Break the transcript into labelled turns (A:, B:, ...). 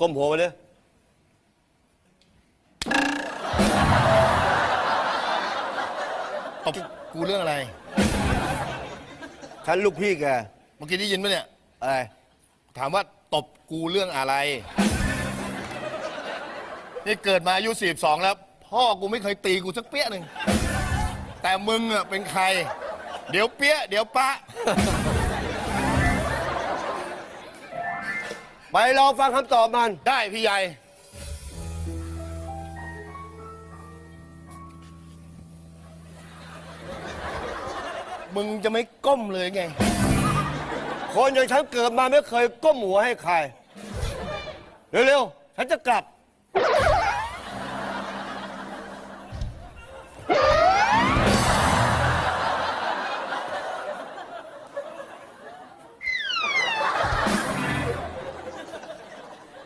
A: ก้มหัวไปเลย
B: ตบกูเรื่องอะไร
A: ฉันลูกพี่แก
B: เมื่อกี้ได้ยินไหมเนี่ย
A: อะไร
B: ถามว่าตบกูเรื่องอะไร นี่เกิดมาอายุ42แล้ว พ่อกูไม่เคยตีกูสักเปี้ยหนึ่ง แต่มึงอะเป็นใคร เดี๋ยวเปี้ย เดี๋ยวปะ
A: ไปรอฟังคำตอบมัน
B: ได้พี่ใหญ่ มึงจะไม่ก้มเลยไง
A: คนอย่างฉันเกิดมาไม่เคยก้มหัวให้ใคร เร็วๆ ฉันจะกลับ